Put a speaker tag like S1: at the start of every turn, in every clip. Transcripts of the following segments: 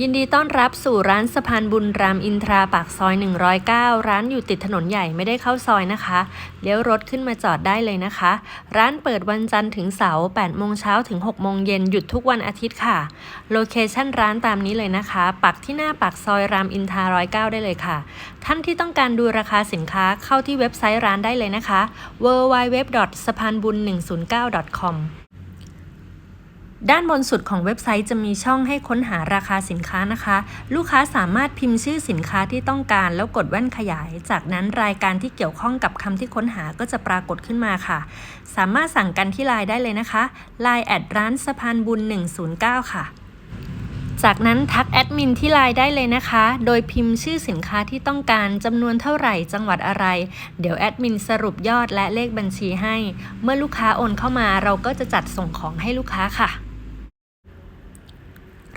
S1: ยินดีต้อนรับสู่ร้านสะพานบุญรามอินทราปากซอย 109 ร้านอยู่ติดถนนใหญ่ไม่ได้เข้าซอยนะคะเลี้ยวรถขึ้นมาจอดได้เลยนะคะ ร้านเปิดวันจันทร์ถึงเสาร์8โมงเช้าถึง6โมงเย็นหยุดทุกวันอาทิตย์ค่ะ โลเคชั่นร้านตามนี้เลยนะคะ ปักที่หน้าปากซอยรามอินทรา109 ได้เลยค่ะ ท่านที่ต้องการดูราคาสินค้าเข้าที่เว็บไซต์ร้านได้เลยนะคะ www. สะพานบุญ109 com ด้านบนสุดของเว็บไซต์จะมีช่องให้ค้นหาราคาสินค้านะคะ ลูกค้าสามารถพิมพ์ชื่อสินค้าที่ต้องการแล้วกดแว่นขยาย จากนั้นรายการที่เกี่ยวข้องกับคำที่ค้นหาก็จะปรากฏขึ้นมาค่ะ สามารถสั่งกันที่ไลน์ได้เลยนะคะ Line แอดร้านสะพานบุญ 109 ค่ะ จากนั้นทักแอดมินที่ไลน์ได้เลยนะคะ โดยพิมพ์ชื่อสินค้าที่ต้องการจำนวนเท่าไหร่จังหวัดอะไร เดี๋ยวแอดมินสรุปยอดและเลขบัญชีให้ เมื่อลูกค้าโอนเข้ามาเราก็จะจัดส่งของให้ลูกค้าค่ะ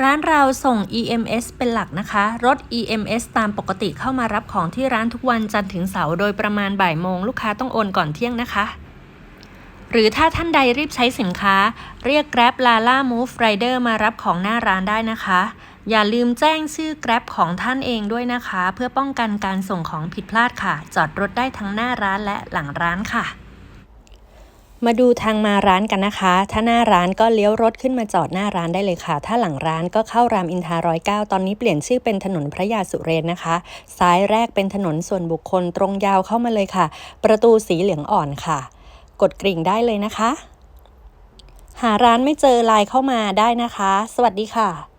S1: ร้านเราส่ง EMS เป็นหลักนะคะ รถ EMS ตามปกติเข้ามารับของที่ร้านทุกวันจันทร์ถึงเสาร์โดยประมาณบ่ายโมงลูกค้าต้องโอนก่อนเที่ยงนะคะ หรือถ้าท่านใดรีบใช้สินค้า เรียก Grab Lala Move Rider มารับของหน้าร้านได้นะคะ อย่าลืมแจ้งชื่อ Grab ของท่านเองด้วยนะคะ เพื่อป้องกันการส่งของผิดพลาดค่ะ จอดรถได้ทั้งหน้าร้านและหลังร้านค่ะ มาดูทางมาร้านกันนะคะ ถ้าหน้าร้านก็เลี้ยวรถขึ้นมาจอดหน้าร้านได้เลยค่ะ ถ้าหลังร้านก็เข้ารามอินทราร้อยเก้าตอนนี้เปลี่ยนชื่อเป็นถนนพระยาสุเรนนะคะ ซ้ายแรกเป็นถนนส่วนบุคคลตรงยาวเข้ามาเลยค่ะ ประตูสีเหลืองอ่อนค่ะ กดกริ่งได้เลยนะคะ หาร้านไม่เจอไลน์เข้ามาได้นะคะ สวัสดีค่ะ